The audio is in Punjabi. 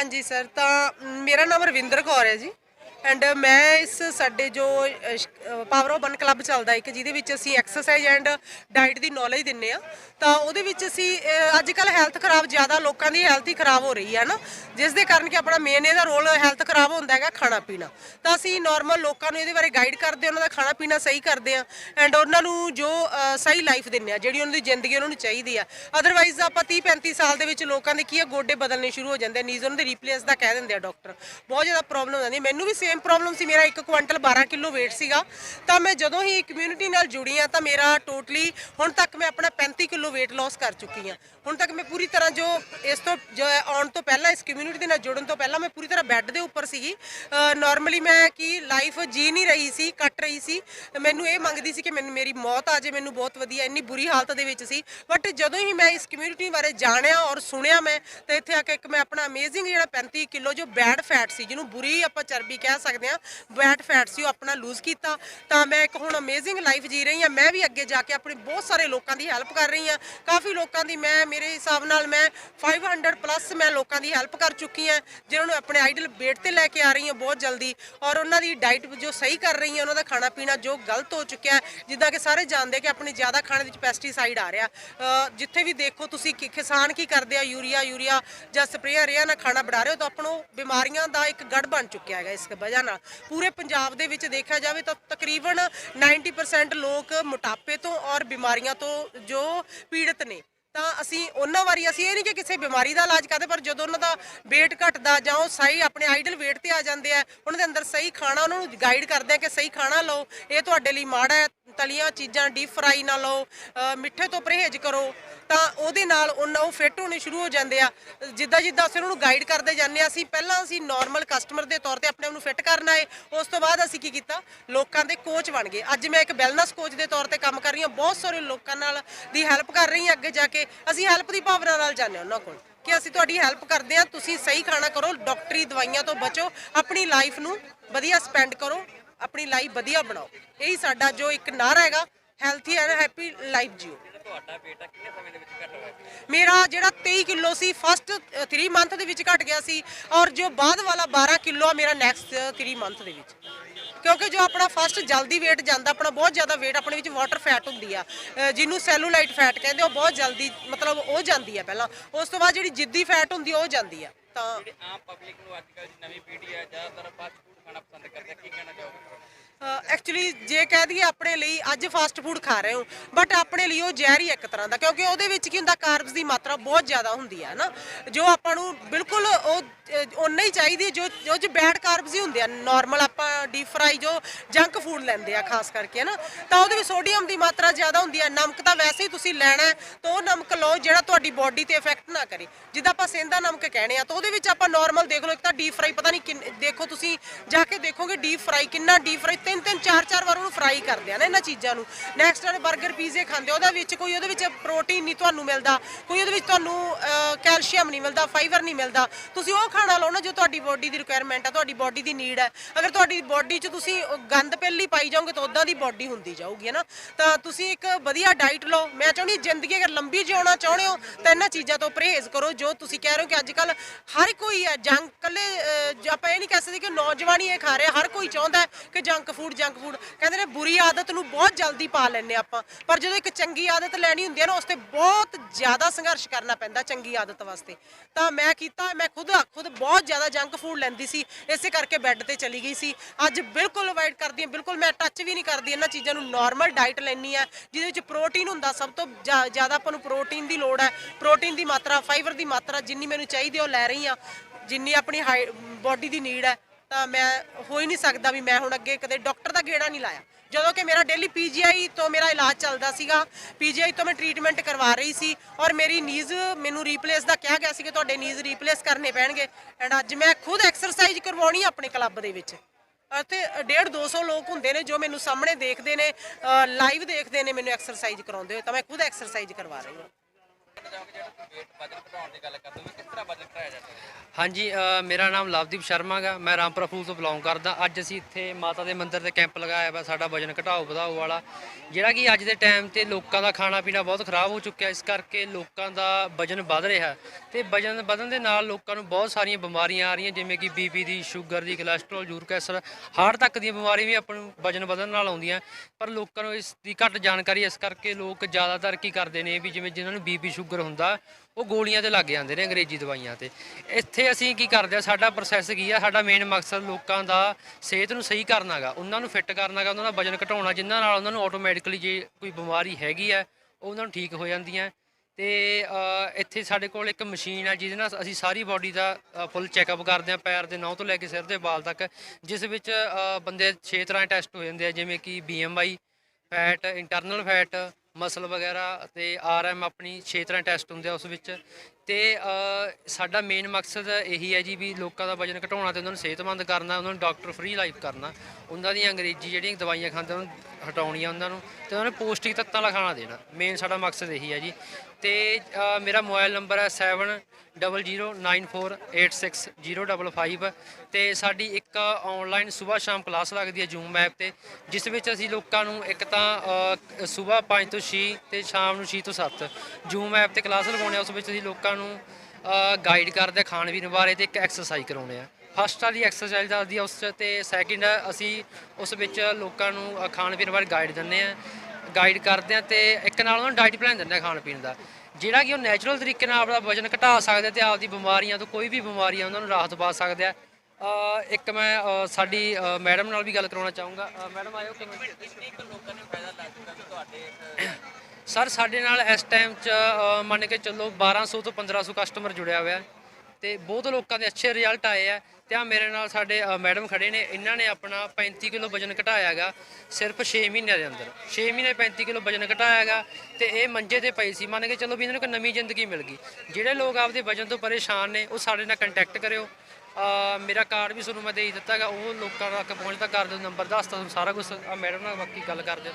ਹਾਂਜੀ ਸਰ ਤਾਂ ਮੇਰਾ ਨਾਮ ਰਵਿੰਦਰ ਕੌਰ ਹੈ ਜੀ। ਐਂਡ ਮੈਂ ਇਸ ਸਾਡੇ ਜੋ ਪਾਵਰ ਆਫ ਵਨ ਕਲੱਬ ਚੱਲਦਾ ਇੱਕ, ਜਿਹਦੇ ਵਿੱਚ ਅਸੀਂ ਐਕਸਰਸਾਈਜ਼ ਐਂਡ ਡਾਈਟ ਦੀ ਨੌਲੇਜ ਦਿੰਨੇ ਆ ਤਾਂ ਉਹਦੇ ਵਿੱਚ ਅਸੀਂ ਅੱਜ ਕੱਲ ਹੈਲਥ ਖਰਾਬ, ਜ਼ਿਆਦਾ ਲੋਕਾਂ ਦੀ ਹੈਲਥ ਹੀ ਖਰਾਬ ਹੋ ਰਹੀ ਹੈ ਨਾ। ਜਿਸ ਦੇ ਕਾਰਨ ਕਿ ਆਪਣਾ ਮੇਨ ਇਹਦਾ ਰੋਲ ਹੈਲਥ ਖਰਾਬ ਹੁੰਦਾ ਹੈਗਾ ਖਾਣਾ ਪੀਣਾ ਤਾਂ ਅਸੀਂ ਨਾਰਮਲ ਲੋਕਾਂ ਨੂੰ ਇਹਦੇ ਬਾਰੇ ਗਾਈਡ ਕਰਦੇ ਉਹਨਾਂ ਦਾ ਖਾਣਾ ਪੀਣਾ ਸਹੀ ਕਰਦੇ ਆ ਐਂਡ ਉਹਨਾਂ ਨੂੰ ਜੋ ਸਹੀ ਲਾਈਫ ਦਿੰਨੇ ਆ ਜਿਹੜੀ ਉਹਨਾਂ ਦੀ ਜ਼ਿੰਦਗੀ ਉਹਨਾਂ ਨੂੰ ਚਾਹੀਦੀ ਆ। ਅਦਰਵਾਈਜ਼ ਆਪਾਂ 30 35 ਸਾਲ ਦੇ ਵਿੱਚ ਲੋਕਾਂ ਦੇ ਕੀ ਆ, ਗੋਡੇ ਬਦਲਣੇ ਸ਼ੁਰੂ ਹੋ ਜਾਂਦੇ ਨੀਜ਼ ਉਹਨਾਂ ਦੇ ਰੀਪਲੇਸ ਦਾ ਕਹਿ ਦਿੰਦੇ ਆ ਡਾਕਟਰ ਬਹੁਤ ਜ਼ਿਆਦਾ ਪ੍ਰੋਬਲਮ ਹੋ ਜਾਂਦੀ ਮੈਨੂੰ ਵੀ ਸੇਮ ਪ੍ਰੋਬਲਮ ਸੀ, ਮੇਰਾ 1 ਕੁਆਂਟਲ 12 ਕਿਲੋ weight ਸੀਗਾ। ਤਾਂ ਮੈਂ ਜਦੋਂ ਹੀ ਕਮਿਊਨਿਟੀ ਨਾਲ ਜੁੜੀ ਆ ਤਾਂ ਮੇਰਾ ਟੋਟਲੀ ਹੁਣ ਤੱਕ ਮੈਂ ਆਪਣਾ 35 ਕਿਲੋ weight loss ਕਰ ਚੁੱਕੀ ਆ ਹੁਣ ਤੱਕ ਮੈਂ ਪੂਰੀ ਤਰ੍ਹਾਂ ਜੋ ਇਸ ਤੋਂ ਜੋ ਆਉਣ ਤੋਂ ਪਹਿਲਾਂ ਇਸ ਕਮਿਊਨਿਟੀ ਦੇ ਨਾਲ ਜੁੜਨ ਤੋਂ ਪਹਿਲਾਂ ਮੈਂ ਪੂਰੀ ਤਰ੍ਹਾਂ ਬੈੱਡ ਦੇ ਉੱਪਰ ਸੀਗੀ। ਨਾਰਮਲੀ ਮੈਂ ਕਿ ਲਾਈਫ ਜੀ ਨਹੀਂ ਰਹੀ ਸੀ, ਕੱਟ ਰਹੀ ਸੀ। ਮੈਨੂੰ ਇਹ ਮੰਗਦੀ ਸੀ ਕਿ ਮੈਨੂੰ ਮੇਰੀ ਮੌਤ ਆ ਜੇ ਮੈਨੂੰ ਬਹੁਤ ਵਧੀਆ ਇੰਨੀ ਬੁਰੀ ਹਾਲਤ ਦੇ ਵਿੱਚ ਸੀ। ਬਟ ਜਦੋਂ ਹੀ ਮੈਂ ਇਸ ਕਮਿਊਨਿਟੀ ਬਾਰੇ ਜਾਣਿਆ ਔਰ ਸੁਣਿਆ ਮੈਂ, ਤਾਂ ਇੱਥੇ ਆ ਕੇ ਇੱਕ ਮੈਂ ਆਪਣਾ ਅਮੇਜ਼ਿੰਗ ਜਿਹੜਾ 35 ਕਿਲੋ ਜੋ ਬੈਡ ਫੈਟ ਸੀ, ਜਿਹਨੂੰ ਬੁਰੀ ਆਪਾਂ ਚਰਬੀ ਕਹਿ ਸਕਦੇ ਆ ਬੈਡ ਫੈਟ ਸੀ, ਉਹ ਆਪਣਾ ਲੂਜ਼ ਕੀਤਾ। ਤਾਂ ਮੈਂ ਇੱਕ ਹੁਣ ਅਮੇਜ਼ਿੰਗ ਲਾਈਫ ਜੀ ਰਹੀ ਹਾਂ। ਮੈਂ ਵੀ ਅੱਗੇ ਜਾ ਕੇ ਆਪਣੇ ਬਹੁਤ ਸਾਰੇ ਲੋਕਾਂ ਦੀ ਹੈਲਪ ਕਰ ਰਹੀ ਹਾਂ। ਕਾਫੀ ਲੋਕਾਂ ਦੀ ਮੈਂ, ਮੇਰੇ ਹਿਸਾਬ ਨਾਲ ਮੈਂ 500 ਪਲੱਸ ਮੈਂ ਲੋਕਾਂ ਦੀ ਹੈਲਪ ਕਰ ਚੁੱਕੀ ਹਾਂ, ਜਿਨ੍ਹਾਂ ਨੂੰ ਆਪਣੇ ਆਈਡਲ weight ਤੇ ਲੈ ਕੇ ਆ ਰਹੀ ਹਾਂ ਬਹੁਤ ਜਲਦੀ। ਔਰ ਉਹਨਾਂ ਦੀ ਡਾਈਟ ਜੋ ਸਹੀ ਕਰ ਰਹੀ ਹਾਂ, ਉਹਨਾਂ ਦਾ ਖਾਣਾ ਪੀਣਾ ਜੋ ਗਲਤ ਹੋ ਚੁੱਕਿਆ ਹੈ, ਜਿੱਦਾਂ ਕਿ ਸਾਰੇ ਜਾਣਦੇ ਕਿ ਆਪਣੀ ਜ਼ਿਆਦਾ ਖਾਣੇ ਵਿੱਚ ਪੈਸਟੀਸਾਈਡ ਆ ਰਿਹਾ। ਜਿੱਥੇ ਵੀ ਦੇਖੋ ਤੁਸੀਂ ਕਿ ਕਿਸਾਨ ਕੀ ਕਰਦੇ ਆ, ਯੂਰੀਆ ਯੂਰੀਆ ਜਾਂ ਸਪਰੇਅ ਰੇਆ ਨਾਲ ਖਾਣਾ ਬਣਾ ਰਹੇ ਹੋ ਤਾਂ ਆਪਣੋ ਬਿਮਾਰੀਆਂ ਦਾ ਇੱਕ ਗੜ ਬਣ ਚੁੱਕਿਆ ਹੈਗਾ ਇਸ ਵਜ੍ਹਾ ਨਾਲ। ਪੂਰੇ ਪੰਜਾਬ ਦੇ ਵਿੱਚ ਦੇਖਿਆ ਜਾਵੇ ਤਾਂ ਤਕਰੀਬਨ 90% ਲੋਕ ਮੋਟਾਪੇ ਤੋਂ ਔਰ ਬਿਮਾਰੀਆਂ ਤੋਂ ਜੋ ਪੀੜਤ ਨੇ। ਤਾਂ ਅਸੀਂ ਉਹਨਾਂ ਵਾਰੀ ਅਸੀਂ ਇਹ ਨਹੀਂ ਕਿ ਕਿਸੇ ਬਿਮਾਰੀ ਦਾ ਇਲਾਜ ਕਰਦੇ, ਪਰ ਜਦੋਂ ਉਹਨਾਂ ਦਾ weight ਘਟਦਾ ਜਾਂ ਉਹ ਸਹੀ ਆਪਣੇ ਆਈਡਲ weight ਤੇ ਆ ਜਾਂਦੇ ਆ, ਉਹਨਾਂ ਦੇ ਅੰਦਰ ਸਹੀ ਖਾਣਾ ਉਹਨਾਂ ਨੂੰ ਗਾਈਡ ਕਰਦੇ ਆ ਕਿ ਸਹੀ ਖਾਣਾ ਲਓ। ਇਹ ਤੁਹਾਡੇ ਲਈ ਮਾੜਾ ਹੈ, ਤਲੀਆਂ ਚੀਜ਼ਾਂ ਡੀਪ ਫਰਾਈ ਨਾ ਲਓ ਮਿੱਠੇ ਤੋਂ ਪਰਹੇਜ਼ ਕਰੋ। ਤਾਂ ਉਹਦੇ ਨਾਲ ਉਹਨਾਂ ਉਹ ਫਿੱਟ ਹੋਣੇ ਸ਼ੁਰੂ ਹੋ ਜਾਂਦੇ ਆ। ਜਿੱਦਾਂ ਜਿੱਦਾਂ ਅਸੀਂ ਉਹਨਾਂ ਨੂੰ ਗਾਈਡ ਕਰਦੇ ਜਾਂਦੇ ਆ, ਅਸੀਂ ਪਹਿਲਾਂ ਅਸੀਂ ਨਾਰਮਲ ਕਸਟਮਰ ਦੇ ਤੌਰ ਤੇ ਆਪਣੇ ਆਪ ਨੂੰ ਫਿੱਟ ਕਰਨਾ ਹੈ ਉਸ ਤੋਂ ਬਾਅਦ ਅਸੀਂ ਕੀ ਕੀਤਾ? ਲੋਕਾਂ ਦੇ ਕੋਚ ਬਣ ਗਏ। ਅੱਜ ਮੈਂ ਇੱਕ ਵੈਲਨੈਸ ਕੋਚ ਦੇ ਤੌਰ ਤੇ ਕੰਮ ਕਰ ਰਹੀ ਹਾਂ। ਬਹੁਤ ਸਾਰੇ ਲੋਕਾਂ ਨਾਲ ਦੀ ਹੈਲਪ ਕਰ ਰਹੀ ਹਾਂ, ਅੱਗੇ ਜਾ ਕੇ ਅਸੀਂ ਹੈਲਪ ਦੀ ਭਾਵਨਾ ਨਾਲ ਜਾਂਦੇ ਹਾਂ ਉਹਨਾਂ ਕੋਲ ਕਿ ਅਸੀਂ ਤੁਹਾਡੀ ਹੈਲਪ ਕਰਦੇ ਹਾਂ ਤੁਸੀਂ ਸਹੀ ਖਾਣਾ ਕਰੋ ਡਾਕਟਰੀ ਦਵਾਈਆਂ ਤੋਂ ਬਚੋ ਆਪਣੀ ਲਾਈਫ ਨੂੰ ਵਧੀਆ ਸਪੈਂਡ ਕਰੋ ਆਪਣੀ ਲਾਈਫ ਵਧੀਆ ਬਣਾਓ। ਇਹੀ ਸਾਡਾ ਜੋ ਇੱਕ ਨਾਰਾ ਹੈਗਾ ਹੈਲਥੀ ਐਂਡ ਹੈਪੀ ਲਾਈਫ ਜੀਓ। ਤੁਹਾਡਾ ਬੇਟਾ ਕਿੰਨੇ ਸਮੇਂ ਦੇ ਵਿੱਚ ਘਟ ਹੋਇਆ ਸੀ ਮੇਰਾ ਜਿਹੜਾ 23 ਕਿਲੋ ਸੀ ਫਸਟ 3 ਮੰਥ ਦੇ ਵਿੱਚ ਘਟ ਗਿਆ ਸੀ ਔਰ ਜੋ ਬਾਅਦ ਵਾਲਾ 12 ਕਿਲੋ ਆ ਮੇਰਾ ਨੈਕਸਟ 3 ਮੰਥ ਦੇ ਵਿੱਚ। ਕਿਉਂਕਿ ਜੋ ਆਪਣਾ ਫਸਟ ਜਲਦੀ weight ਜਾਂਦਾ ਆਪਣਾ ਬਹੁਤ ਜ਼ਿਆਦਾ weight ਆਪਣੇ ਵਿੱਚ ਵਾਟਰ ਫੈਟ ਹੁੰਦੀ ਆ। ਅ, ਜਿਹਨੂੰ ਸੈਲੂਲਾਈਟ ਫੈਟ ਕਹਿੰਦੇ ਉਹ ਬਹੁਤ ਜਲਦੀ ਮਤਲਬ ਉਹ ਜਾਂਦੀ ਆ ਪਹਿਲਾਂ। ਉਸ ਤੋਂ ਬਾਅਦ ਜਿਹੜੀ ਜਿੱਦੀ ਫੈਟ ਹੁੰਦੀ ਆ ਉਹ ਜਾਂਦੀ ਆ। ਤਾਂ ਜਿਹੜੀ ਆਮ ਪਬਲਿਕ ਨੂੰ ਅੱਜ ਕੱਲ੍ਹ ਦੀ ਨਵੀਂ ਪੀੜ੍ਹੀ ਹੈ ਜ਼ਿਆਦਾਤਰ ਫਾਸਟ ਫੂਡ ਖਾਣਾ ਪਸੰਦ ਕਰਦੇ ਆ ਕੀ ਕਹਿਣਾ ਚਾਹੋਗੇ? ਐਕਚੁਅਲੀ ਜੇ ਕਹਿ ਦਈਏ ਆਪਣੇ ਲਈ ਅੱਜ ਫਾਸਟ ਫੂਡ ਖਾ ਰਹੇ ਹੋ ਬਟ ਆਪਣੇ ਲਈ ਉਹ ਜ਼ਹਿਰ ਹੀ ਇੱਕ ਤਰ੍ਹਾਂ ਦਾ, ਕਿਉਂਕਿ ਉਹਦੇ ਵਿੱਚ ਕੀ ਹੁੰਦਾ ਕਾਰਬਸ ਦੀ ਮਾਤਰਾ ਬਹੁਤ ਜ਼ਿਆਦਾ ਹੁੰਦੀ ਹੈ ਨਾ ਜੋ ਆਪਾਂ ਨੂੰ ਬਿਲਕੁਲ ਉਹ ਉਨਾ ਹੀ ਚਾਹੀਦੀ ਹੈ ਜੋ ਜੋ ਚ ਬੈਡ ਕਾਰਬਸ ਹੀ ਹੁੰਦੇ ਆ ਨਾਰਮਲ ਆਪਾਂ ਡੀਪ ਫਰਾਈ ਜੋ ਜੰਕ ਫੂਡ ਲੈਂਦੇ ਆ, ਖਾਸ ਕਰਕੇ ਨਾ ਤਾਂ ਉਹਦੇ ਵਿੱਚ ਸੋਡੀਅਮ ਦੀ ਮਾਤਰਾ ਜ਼ਿਆਦਾ ਹੁੰਦੀ ਹੈ ਨਮਕ ਤਾਂ ਵੈਸੇ ਹੀ ਤੁਸੀਂ ਲੈਣਾ ਤਾਂ ਉਹ ਨਮਕ ਲਓ ਜਿਹੜਾ ਤੁਹਾਡੀ ਬੋਡੀ ਤੇ ਇਫੈਕਟ ਨਾ ਕਰੇ। ਜਿੱਦਾਂ ਆਪਾਂ ਸੇਂਦਾ ਨਮਕ ਕਹਿੰਦੇ ਆ, ਤਾਂ ਉਹਦੇ ਵਿੱਚ ਆਪਾਂ ਨਾਰਮਲ ਦੇਖ ਲਓ, ਇੱਕ ਤਾਂ ਡੀਪ ਫਰਾਈ ਪਤਾ ਨਹੀਂ ਕਿੰਨ- ਦੇਖੋ ਤੁਸੀਂ, ਜਾ ਕੇ ਦੇਖੋਗੇ ਡੀਪ ਫਰਾਈ ਕਿੰਨਾ ਡੀਪ ਫਰਾਈ ਤਿੰਨ ਤਿੰਨ ਚਾਰ ਚਾਰ ਵਾਰ ਉਹਨੂੰ ਫਰਾਈ ਕਰਦੇ ਆ ਨਾ ਇਹਨਾਂ ਚੀਜ਼ਾਂ ਨੂੰ। ਨੈਕਸਟ ਵਾਲੇ 버ਗਰ ਪੀਜ਼ੇ ਖਾਂਦੇ ਆ, ਉਹਦੇ ਵਿੱਚ ਕੋਈ ਉਹਦੇ ਵਿੱਚ ਪ੍ਰੋਟੀਨ ਨਹੀਂ ਤੁਹਾਨੂੰ ਮਿਲਦਾ ਕੋਈ ਉਹਦੇ ਵਿੱਚ ਤੁਹਾਨੂੰ ਕੈਲਸ਼ੀਅਮ ਨਹੀਂ ਮਿਲਦਾ ਫਾਈਬਰ ਨਹੀਂ ਮਿਲਦਾ। ਤੁਸੀਂ ਉਹ ਖਾਣਾ ਲਓ ਨਾ ਜੋ ਤੁਹਾਡੀ ਬੋਡੀ ਦੀ ਰਿਕੁਆਇਰਮੈਂਟ ਆ ਤੁਹਾਡੀ ਬੋਡੀ ਦੀ ਨੀਡ ਹੈ ਅਗਰ ਤੁਹਾਡੀ ਬੋਡੀ 'ਚ ਤੁਸੀਂ ਗੰਦ ਪਹਿਲੀ ਪਾਈ ਜਾਓਗੇ ਤਾਂ ਉਦਾਂ ਦੀ ਬੋਡੀ ਹੁੰਦੀ ਜਾਊਗੀ ਹੈ ਨਾ? ਤਾਂ ਤੁਸੀਂ ਇੱਕ ਵਧੀਆ ਡਾਈਟ ਲਓ। ਮੈਂ ਚਾਹੁੰਦੀ ਜ਼ਿੰਦਗੀ ਅਗਰ ਲੰਬੀ ਜਿਉਣਾ ਚਾਹੁੰਦੇ ਹੋ ਤਾਂ ਇਹਨਾਂ ਚੀਜ਼ਾਂ ਤੋਂ ਪਰਹੇਜ਼ ਕਰੋ ਜੋ ਤੁਸੀਂ ਕਹਿ ਰਹੇ ਹੋ ਕਿ ਅੱਜ ਕੱਲ ਹਰ ਕੋਈ ਹੈ ਜੰਕ ਕੱਲੇ ਆਪਾਂ ਇਹ ਨਹੀਂ ਕਹਿ ਸਕਦੇ ਕਿ ਨੌਜਵਾਨ ਹੀ ਇਹ ਖਾ ਰਿਹਾ ਹਰ ਕੋਈ ਚਾਹੁੰਦਾ ਕਿ ਜੰਕ ਫੂਡ ਜੰਕ ਫੂਡ ਕਹਿੰਦੇ ਨੇ ਬੁਰੀ ਆਦਤ ਨੂੰ ਬਹੁਤ ਜਲਦੀ ਪਾ ਲੈਂਦੇ ਆਪਾਂ। ਪਰ ਜਦੋਂ ਇੱਕ ਚੰਗੀ ਆਦਤ ਲੈਣੀ ਹੁੰਦੀ ਹੈ ਨਾ, ਉਸ ਤੇ ਬਹੁਤ ਜ਼ਿਆਦਾ ਸੰਘਰਸ਼ ਕਰਨਾ ਪੈਂਦਾ ਚੰਗੀ ਆਦਤ ਵਾਸਤੇ। ਤਾਂ ਮੈਂ ਕੀਤਾ, ਮੈਂ ਖੁਦ ਖੁਦ ਬਹੁਤ ਜ਼ਿਆਦਾ ਜੰਕ ਫੂਡ ਲੈਂਦੀ ਸੀ, ਇਸੇ ਕਰਕੇ ਬੈੱਡ ਤੇ ਚਲੀ ਗਈ ਸੀ। ਅੱਜ ਬਿਲਕੁਲ ਅਵਾਇਡ ਕਰਦੀ ਹਾਂ, ਬਿਲਕੁਲ ਮੈਂ ਟੱਚ ਵੀ ਨਹੀਂ ਕਰਦੀ ਇਹਨਾਂ ਚੀਜ਼ਾਂ ਨੂੰ। ਨਾਰਮਲ ਡਾਈਟ ਲੈਣੀ ਆ ਜਿਹਦੇ ਵਿੱਚ ਪ੍ਰੋਟੀਨ ਹੁੰਦਾ, ਸਭ ਤੋਂ ਜ਼ਿਆਦਾ ਆਪਾਂ ਨੂੰ ਪ੍ਰੋਟੀਨ ਦੀ ਲੋੜ ਹੈ। ਪ੍ਰੋਟੀਨ ਦੀ ਮਾਤਰਾ ਫਾਈਬਰ ਦੀ ਮਾਤਰਾ ਜਿੰਨੀ ਮੈਨੂੰ ਚਾਹੀਦੀ ਉਹ ਲੈ ਰਹੀ ਆ ਜਿੰਨੀ ਆਪਣੀ ਬੋਡੀ ਦੀ ਨੀਡ ਹੈ। ਤਾਂ ਮੈਂ ਹੋ ਹੀ ਨਹੀਂ ਸਕਦਾ ਵੀ ਮੈਂ ਹੁਣ ਅੱਗੇ ਕਦੇ ਡਾਕਟਰ ਦਾ ਗੇੜਾ ਨਹੀਂ ਲਾਇਆ। ਜਦੋਂ ਕਿ ਮੇਰਾ ਡੇਲੀ ਪੀਜੀਆਈ ਤੋਂ ਮੇਰਾ ਇਲਾਜ ਚੱਲਦਾ ਸੀਗਾ ਪੀਜੀਆਈ ਤੋਂ ਮੈਂ ਟ੍ਰੀਟਮੈਂਟ ਕਰਵਾ ਰਹੀ ਸੀ ਔਰ ਮੇਰੀ ਨੀਜ਼ ਮੈਨੂੰ ਰੀਪਲੇਸ ਦਾ ਕਿਹਾ ਗਿਆ ਸੀ ਕਿ ਤੁਹਾਡੇ ਨੀਜ਼ ਰੀਪਲੇਸ ਕਰਨੇ ਪੈਣਗੇ। ਐਂਡ ਅੱਜ ਮੈਂ ਖੁਦ ਐਕਸਰਸਾਈਜ਼ ਕਰਵਾਉਣੀ ਆਪਣੇ ਕਲੱਬ ਦੇ ਵਿੱਚ। ਅਤੇ 1.5 200 ਲੋਕ ਹੁੰਦੇ ਨੇ ਜੋ ਮੈਨੂੰ ਸਾਹਮਣੇ ਦੇਖਦੇ ਨੇ ਲਾਈਵ ਦੇਖਦੇ ਨੇ ਮੈਨੂੰ ਐਕਸਰਸਾਈਜ਼ ਕਰਾਉਂਦੇ ਹੋਏ, ਤਾਂ ਮੈਂ ਖੁਦ ਐਕਸਰਸਾਈਜ਼ ਕਰਵਾ ਰਹੀ ਹਾਂ। ਹਾਂਜੀ ਮੇਰਾ ਨਾਮ ਲਵਦੀਪ ਸ਼ਰਮਾ ਗਾ। ਮੈਂ ਰਾਮਪੁਰਾ ਫੂਲ ਤੋਂ ਬਿਲੋਂਗ ਕਰਦਾ। ਅੱਜ ਅਸੀਂ ਇੱਥੇ ਮਾਤਾ ਦੇ ਮੰਦਿਰ ਤੇ ਕੈਂਪ ਲਗਾਇਆ ਵਾ, ਸਾਡਾ ਵਜਨ ਘਟਾਓ, ਵਧਾਓ ਵਾਲਾ। ਜਿਹੜਾ ਕਿ ਅੱਜ ਦੇ ਟਾਈਮ ਤੇ ਲੋਕਾਂ ਦਾ ਖਾਣਾ ਪੀਣਾ ਬਹੁਤ ਖਰਾਬ ਹੋ ਚੁੱਕਿਆ, ਇਸ ਕਰਕੇ ਲੋਕਾਂ ਦਾ ਵਜਨ ਵੱਧ ਰਿਹਾ। ਤੇ ਵਜਨ ਵਧਣ ਦੇ ਨਾਲ ਲੋਕਾਂ ਨੂੰ ਬਹੁਤ ਸਾਰੀਆਂ ਬਿਮਾਰੀਆਂ ਆ ਰਹੀਆਂ, ਜਿਵੇਂ ਕਿ ਬੀਪੀ ਦੀ ਸ਼ੂਗਰ ਦੀ ਕੋਲੇਸਟ੍ਰੋਲ ਯੂਰ ਐਸਿਡ ਹਾਰਟ ਤੱਕ ਦੀਆਂ ਬਿਮਾਰੀਆਂ ਵੀ ਆਪਾਂ ਨੂੰ ਵਜਨ ਵਧਣ ਨਾਲ ਆਉਂਦੀਆਂ। ਪਰ ਲੋਕਾਂ ਨੂੰ ਇਸ ਦੀ ਘੱਟ ਜਾਣਕਾਰੀ, ਇਸ ਕਰਕੇ ਲੋਕ ਜ਼ਿਆਦਾਤਰ ਕੀ ਕਰਦੇ ਨੇ ਵੀ ਜਿਵੇਂ ਜਿਨ੍ਹਾਂ ਨੂੰ ਬੀਪੀ ਸ਼ੂਗਰ ਸ਼ੂਗਰ ਹੁੰਦਾ, ਉਹ ਗੋਲੀਆਂ ਤੇ ਲੱਗ ਜਾਂਦੇ ਨੇ ਅੰਗਰੇਜ਼ੀ ਦਵਾਈਆਂ ਤੇ। ਇੱਥੇ ਅਸੀਂ ਕੀ ਕਰਦੇ ਆ ਸਾਡਾ ਪ੍ਰੋਸੈਸ ਕੀ ਆ, ਸਾਡਾ ਮੇਨ ਮਕਸਦ ਲੋਕਾਂ ਦਾ ਸਿਹਤ ਨੂੰ ਸਹੀ ਕਰਨਾਗਾ ਉਹਨਾਂ ਨੂੰ ਫਿੱਟ ਕਰਨਾਗਾ ਉਹਨਾਂ ਦਾ ਵਜਨ ਘਟਾਉਣਾ, ਜਿਨ੍ਹਾਂ ਨਾਲ ਉਹਨਾਂ ਨੂੰ ਆਟੋਮੈਟਿਕਲੀ ਜੇ ਕੋਈ ਬਿਮਾਰੀ ਹੈਗੀ ਆ, ਉਹ ਉਹਨਾਂ ਨੂੰ ਠੀਕ ਹੋ ਜਾਂਦੀਆਂ। ਤੇ ਇੱਥੇ ਸਾਡੇ ਕੋਲ ਇੱਕ ਮਸ਼ੀਨ ਆ, ਜਿਹਦੇ ਨਾਲ ਅਸੀਂ ਸਾਰੀ ਬਾਡੀ ਦਾ ਫੁੱਲ ਚੈੱਕਅਪ ਕਰਦੇ ਆ ਪੈਰ ਦੇ ਨਹੁੰ ਤੋਂ ਲੈ ਕੇ ਸਿਰ ਦੇ ਵਾਲ ਤੱਕ, ਜਿਸ ਵਿੱਚ ਬੰਦੇ 6 ਤਰ੍ਹਾਂ ਦੇ ਟੈਸਟ ਹੋ ਜਾਂਦੇ ਆ, ਜਿਵੇਂ ਕਿ BMI fat internal fat muscle ਵਗੈਰਾ ਤੇ ਆਰਐਮ ਆਪਣੀ 6 ਤਰ੍ਹਾਂ ਟੈਸਟ ਹੁੰਦੇ ਆ ਉਸ ਵਿੱਚ। ਤੇ ਸਾਡਾ ਮੇਨ ਮਕਸਦ ਇਹੀ ਹੈ ਜੀ ਵੀ ਲੋਕਾਂ ਦਾ ਵਜਨ ਘਟਾਉਣਾ ਤੇ ਉਹਨਾਂ ਨੂੰ ਸਿਹਤਮੰਦ ਕਰਨਾ, ਉਹਨਾਂ ਨੂੰ ਡਾਕਟਰ ਫ੍ਰੀ ਲਾਈਫ ਕਰਨਾ। ਉਹਨਾਂ ਦੀਆਂ ਅੰਗਰੇਜ਼ੀ ਜਿਹੜੀਆਂ ਦਵਾਈਆਂ ਖਾਂਦੇ ਉਹਨਾਂ ਨੂੰ ਹਟਾਉਣੀਆਂ ਉਹਨਾਂ ਨੂੰ ਤੇ ਉਹਨਾਂ ਨੂੰ ਪੌਸ਼ਟਿਕ ਤੱਤਾਂ ਵਾਲਾ ਖਾਣਾ ਦੇਣਾ। ਮੇਨ ਸਾਡਾ ਮਕਸਦ ਇਹੀ ਹੈ ਜੀ। ਤੇ ਮੇਰਾ ਮੋਬਾਈਲ ਨੰਬਰ ਹੈ 7094860555 ਤੇ ਸਾਡੀ ਇੱਕ ਆਨਲਾਈਨ ਸਵੇਰ ਸ਼ਾਮ ਕਲਾਸ ਲੱਗਦੀ ਹੈ ਜ਼ੂਮ ਐਪ ਤੇ, ਜਿਸ ਵਿੱਚ ਅਸੀਂ ਲੋਕਾਂ ਨੂੰ ਇੱਕ ਤਾਂ ਸਵੇਰ 5 ਤੋਂ 6 ਤੇ ਸ਼ਾਮ ਨੂੰ 6 ਤੋਂ 7 ਜ਼ੂਮ ਐਪ ਤੇ ਕਲਾਸ ਲਗਾਉਂਦੇ ਆ ਉਸ ਵਿੱਚ ਅਸੀਂ ਲੋਕਾਂ ਲੋਕਾਂ ਨੂੰ ਗਾਈਡ ਕਰਦੇ, ਖਾਣ ਪੀਣ ਬਾਰੇ ਤੇ ਇੱਕ ਐਕਸਰਸਾਈਜ਼ ਕਰਾਉਂਦੇ ਆ। ਫਸਟ ਵਾਲੀ ਐਕਸਰਸਾਈਜ਼ ਦੱਸਦੀ ਆ ਉਸ 'ਚ ਤੇ ਸੈਕਿੰਡ ਅਸੀਂ ਉਸ ਵਿੱਚ ਲੋਕਾਂ ਨੂੰ ਖਾਣ ਪੀਣ ਬਾਰੇ ਗਾਈਡ ਦਿੰਦੇ ਆ। ਗਾਈਡ ਕਰਦੇ ਆ ਤੇ ਇੱਕ ਨਾਲ ਉਹਨਾਂ ਨੂੰ ਡਾਈਟ ਪਲਾਨ ਦਿੰਦੇ ਆ ਖਾਣ ਪੀਣ ਦਾ। ਜਿਹੜਾ ਕਿ ਉਹ ਨੈਚੁਰਲ ਤਰੀਕੇ ਨਾਲ ਆਪਣਾ ਵਜਨ ਘਟਾ ਸਕਦੇ ਆ ਤੇ ਆਪਦੀ ਬਿਮਾਰੀਆਂ ਤੋਂ ਕੋਈ ਵੀ ਬਿਮਾਰੀ ਆ ਉਹਨਾਂ ਨੂੰ ਰਾਹਤ ਪਾ ਸਕਦੇ ਆ। ਇੱਕ ਮੈਂ ਸਾਡੀ ਮੈਡਮ ਨਾਲ ਵੀ ਗੱਲ ਕਰਾਉਣਾ ਚਾਹੂੰਗਾ। ਮੈਡਮ, ਆਇਓ ਕਿਵੇਂ ਕਿੰਨੇ ਲੋਕਾਂ ਨੂੰ ਫਾਇਦਾ ਲੱਗ ਚੁੱਕਾ ਤੁਹਾਡੇ ਸਰ, ਸਾਡੇ ਨਾਲ ਇਸ ਟਾਈਮ 'ਚ ਮੰਨ ਕੇ ਚੱਲੋ 1200 ਤੋਂ 1500 ਕਸਟਮਰ ਜੁੜਿਆ ਹੋਇਆ ਹੈ ਤੇ ਬਹੁਤ ਲੋਕਾਂ ਦੇ ਅੱਛੇ ਰਿਜ਼ਲਟ ਆਏ ਆ ਤੇ ਆ ਮੇਰੇ ਨਾਲ ਸਾਡੇ ਮੈਡਮ ਖੜੇ ਨੇ। ਇਹਨਾਂ ਨੇ ਆਪਣਾ 35 ਕਿਲੋ ਵਜਨ ਘਟਾਇਆ ਹੈਗਾ ਸਿਰਫ 6 ਮਹੀਨਿਆਂ ਦੇ ਅੰਦਰ। 6 ਮਹੀਨੇ 35 ਕਿਲੋ ਵਜਨ ਘਟਾਇਆ ਹੈਗਾ ਤੇ ਇਹ ਮੰਜੇ ਤੇ ਪਈ ਸੀ। ਮੰਨ ਕੇ ਚਲੋ ਵੀ ਇਹਨਾਂ ਨੂੰ ਇੱਕ ਨਵੀਂ ਜ਼ਿੰਦਗੀ ਮਿਲ ਗਈ। ਜਿਹੜੇ ਲੋਕ ਆਪਦੇ ਵਜਨ ਤੋਂ ਪਰੇਸ਼ਾਨ ਨੇ, ਉਹ ਸਾਡੇ ਨਾਲ ਕੰਟੈਕਟ ਕਰਿਓ। ਮੇਰਾ ਕਾਰਡ ਵੀ ਤੁਹਾਨੂੰ ਮੈਂ ਦੇ ਹੀ ਦਿੱਤਾ ਹੈਗਾ, ਉਹ ਲੋਕਾਂ ਤੱਕ ਪਹੁੰਚਦਾ ਕਰ ਦਿਓ ਨੰਬਰ ਦੱਸਤਾ ਤੁਹਾਨੂੰ ਸਾਰਾ ਕੁਝ ਮੈਡਮ ਨਾਲ ਬਾਕੀ ਗੱਲ ਕਰਦੇ